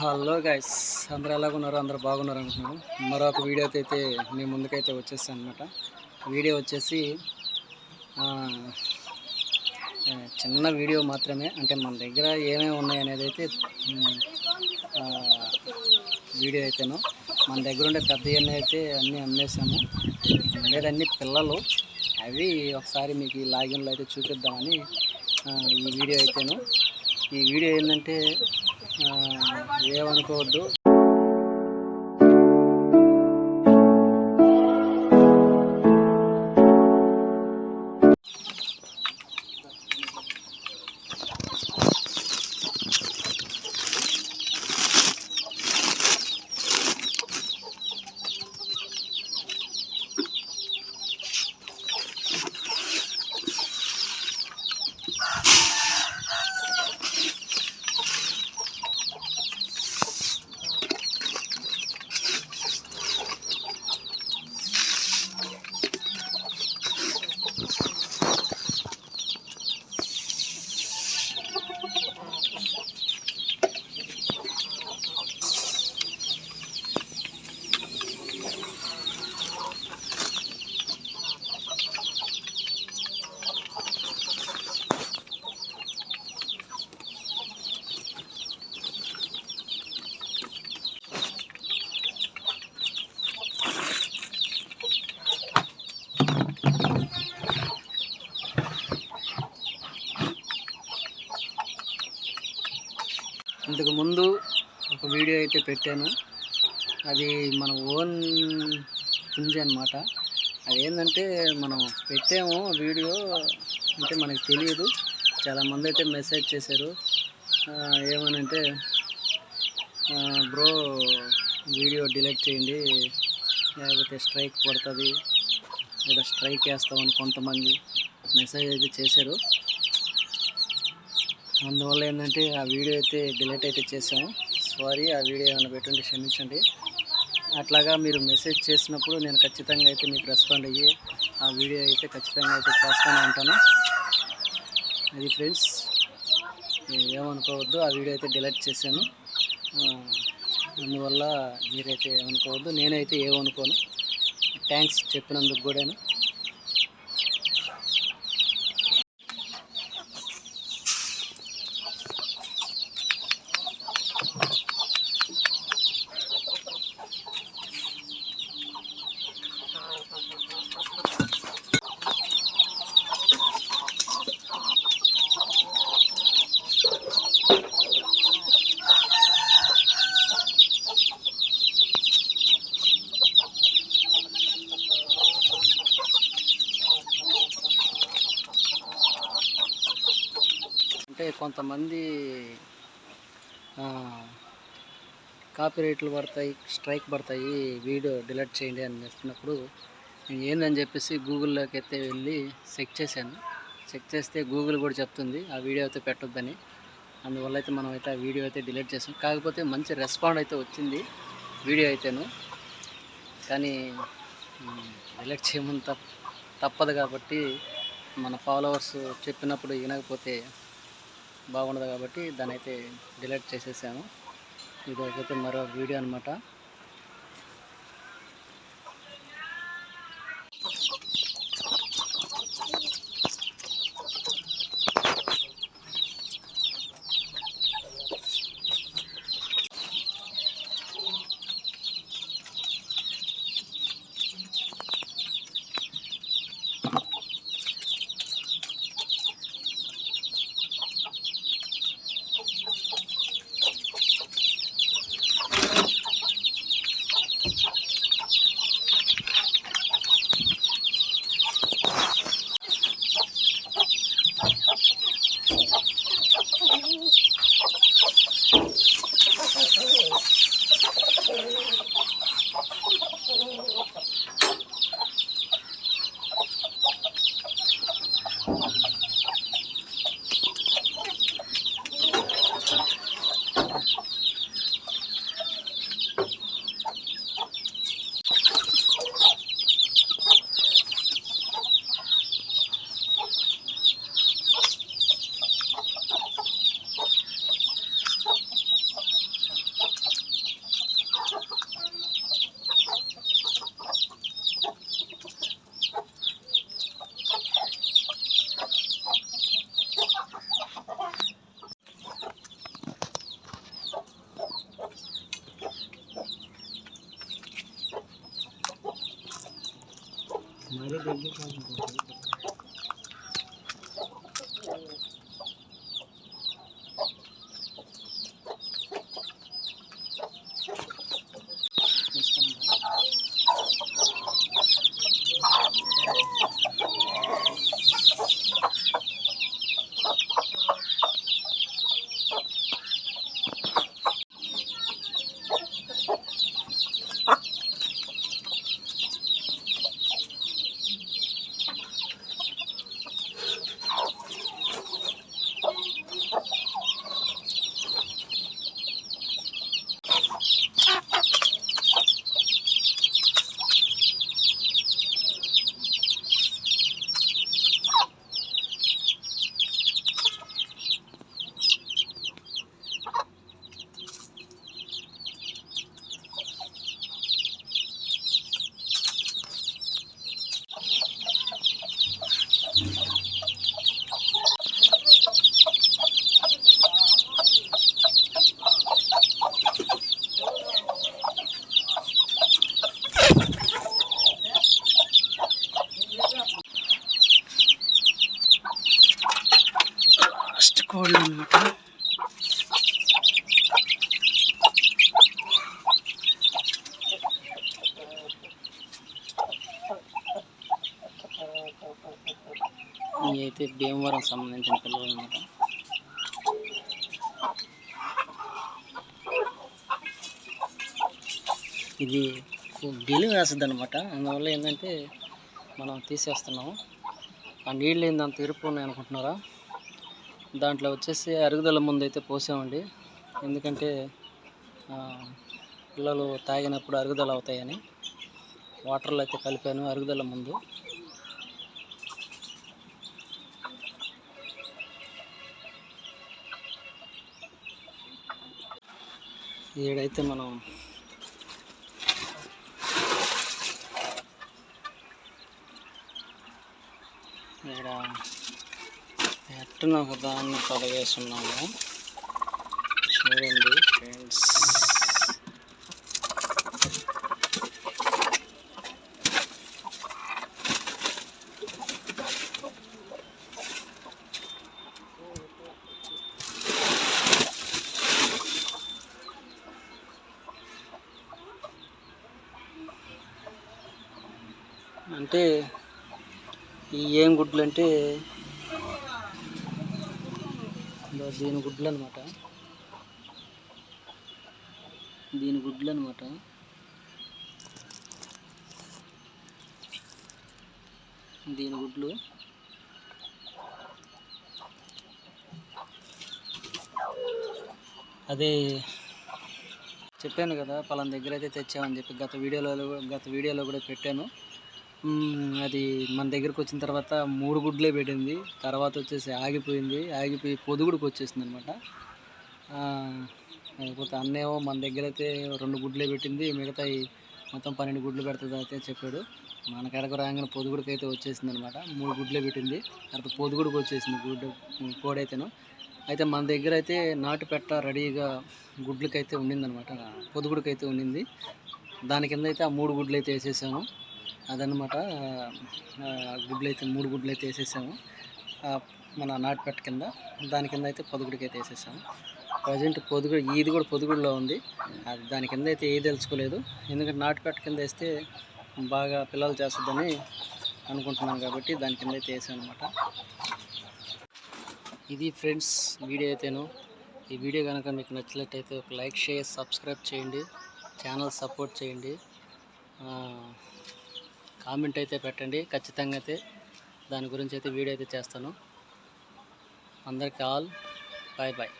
Hello guys అందరూ ఎలాగున్నారు? అందరు బాగున్నారు అనుకున్నాను మరొక వీడియోతో అయితే మీ ముందుకైతే వచ్చేసాను అనమాట వీడియో వచ్చేసి చిన్న వీడియో మాత్రమే. అంటే మన దగ్గర ఏమేమి ఉన్నాయి అనేది అయితే వీడియో అయితేను. మన దగ్గర ఉండే పెద్ద ఎన్ని అయితే అన్నీ అమ్మేసాము లేదన్నీ పిల్లలు. అవి ఒకసారి మీకు ఈ లాగిన్లో అయితే చూపిద్దామని ఈ వీడియో అయితేను. ఈ వీడియో ఏంటంటే ఏమనుకోవద్దు ఇంతకు ముందు ఒక వీడియో అయితే పెట్టాను. అది మన ఓన్ పుంజి అనమాట అది ఏంటంటే మనం పెట్టాము వీడియో అంటే మనకి తెలియదు. చాలామంది అయితే మెసేజ్ చేశారు. ఏమనంటే బ్రో వీడియో డిలీట్ చేయండి లేకపోతే స్ట్రైక్ పడుతుంది. లేదా స్ట్రైక్ వేస్తామని కొంతమంది మెసేజ్ అయితే చేశారు. అందువల్ల ఏంటంటే ఆ వీడియో అయితే డిలీట్ అయితే చేసాము సారీ ఆ వీడియో ఏమైనా పెట్టుంటే క్షమించండి. అట్లాగా మీరు మెసేజ్ చేసినప్పుడు నేను ఖచ్చితంగా అయితే మీకు రెస్పాండ్ అయ్యి ఆ వీడియో అయితే ఖచ్చితంగా అయితే చేస్తూనే ఉంటాను అది ఫ్రెండ్స్ ఏమనుకోవద్దు ఆ వీడియో అయితే డిలీట్ చేశాను. అందువల్ల మీరైతే ఏమనుకోవద్దు నేనైతే ఏమనుకోను. థ్యాంక్స్ చెప్పినందుకు కూడాను. అంటే కొంతమంది కాపీ రేట్లు పడతాయి స్ట్రైక్ పడతాయి వీడియో డిలీట్ చేయండి అని చెప్పినప్పుడు నేను ఏందని చెప్పేసి గూగుల్లోకి అయితే వెళ్ళి చెక్ చేశాను. చెక్ చేస్తే గూగుల్ కూడా చెప్తుంది ఆ వీడియో అయితే పెట్టొద్దని. అందువల్ల అయితే మనం అయితే ఆ వీడియో అయితే డిలీట్ చేసాం. కాకపోతే మంచి రెస్పాండ్ అయితే వచ్చింది వీడియో అయితేను. కానీ డిలీట్ చేయమని తప్పదు కాబట్టి మన ఫాలోవర్స్ చెప్పినప్పుడు వినకపోతే బాగుండదు కాబట్టి దాన్ని అయితే డిలీట్ చేసేసాను ఇదైతే మరో వీడియో అనమాట Burada doldu kaldı. కోళ్ళు అనమాట ఇవి అయితే భీమవరం సంబంధించిన పిల్లలు అనమాట ఇది గెలి వేస్తుంది అనమాట అందువల్ల ఏంటంటే మనం తీసేస్తున్నాము. ఆ నీళ్ళు ఏంది అంత ఇరుపు ఉన్నాయి అనుకుంటున్నారా? దాంట్లో వచ్చేసి అరుగుదల ముందు అయితే పోసామండి. ఎందుకంటే పిల్లలు తాగినప్పుడు అరుగుదల అవుతాయని వాటర్లో అయితే కలిపాను అరుగుదల ముందు. ఈడైతే మనం ఈడ ఎట్టున ఒక దాన్ని పడవేస్తున్నాము చూడండి ఫ్రెండ్స్. అంటే ఈ ఏం గుడ్లు అంటే దీని గుడ్లు అనమాట దీని గుడ్లు అనమాట దీని గుడ్లు. అదే చెప్పాను కదా పలానా దగ్గర అయితే తెచ్చామని చెప్పి గత వీడియోలో గత వీడియోలో కూడా పెట్టాను. అది మన దగ్గరకు వచ్చిన తర్వాత మూడు గుడ్లే పెట్టింది. తర్వాత వచ్చేసి ఆగిపోయింది. ఆగిపోయి పొదుగుడికి వచ్చేసింది అనమాట లేకపోతే అన్నేమో మన దగ్గర అయితే రెండు గుడ్లే పెట్టింది. మిగతా మొత్తం పన్నెండు గుడ్లు పెడుతుంది అయితే చెప్పాడు. మన కడకు రాగానే పొదుగుడికి అయితే వచ్చేసింది అనమాట మూడు గుడ్లే పెట్టింది. తర్వాత పొదుగుడికి వచ్చేసింది గుడ్డు కోడైతేను అయితే మన దగ్గర అయితే నాటు పెట్ట రెడీగా గుడ్లకైతే ఉండిందనమాట అయితే ఉండింది. దాని కింద అయితే ఆ మూడు గుడ్లు అయితే వేసేసాము. అదనమాట గుడ్లు అయితే మూడు గుడ్లు అయితే వేసేసాము మన నాటుపెట్ట కింద. దాని కింద అయితే పొదుగుడికి అయితే వేసేసాము. ప్రజెంట్ పొదుగుడు ఇది కూడా పొదుగుడిలో ఉంది. అది దాని కింద అయితే ఏది తెలుసుకోలేదు. ఎందుకంటే నాటుపెట్ట కింద వేస్తే బాగా పిల్లలు చేస్తుందని అనుకుంటున్నాను కాబట్టి దాని కింద అయితే వేసాను అనమాట ఇది ఫ్రెండ్స్ వీడియో అయితేను. ఈ వీడియో కనుక మీకు నచ్చినట్టయితే ఒక లైక్ షేర్ సబ్స్క్రైబ్ చేయండి. ఛానల్ సపోర్ట్ చేయండి. కామెంట్ అయితే పెట్టండి ఖచ్చితంగా అయితే దాని గురించి అయితే వీడియో అయితే చేస్తాను. అందరికీ ఆల్ బాయ్ బాయ్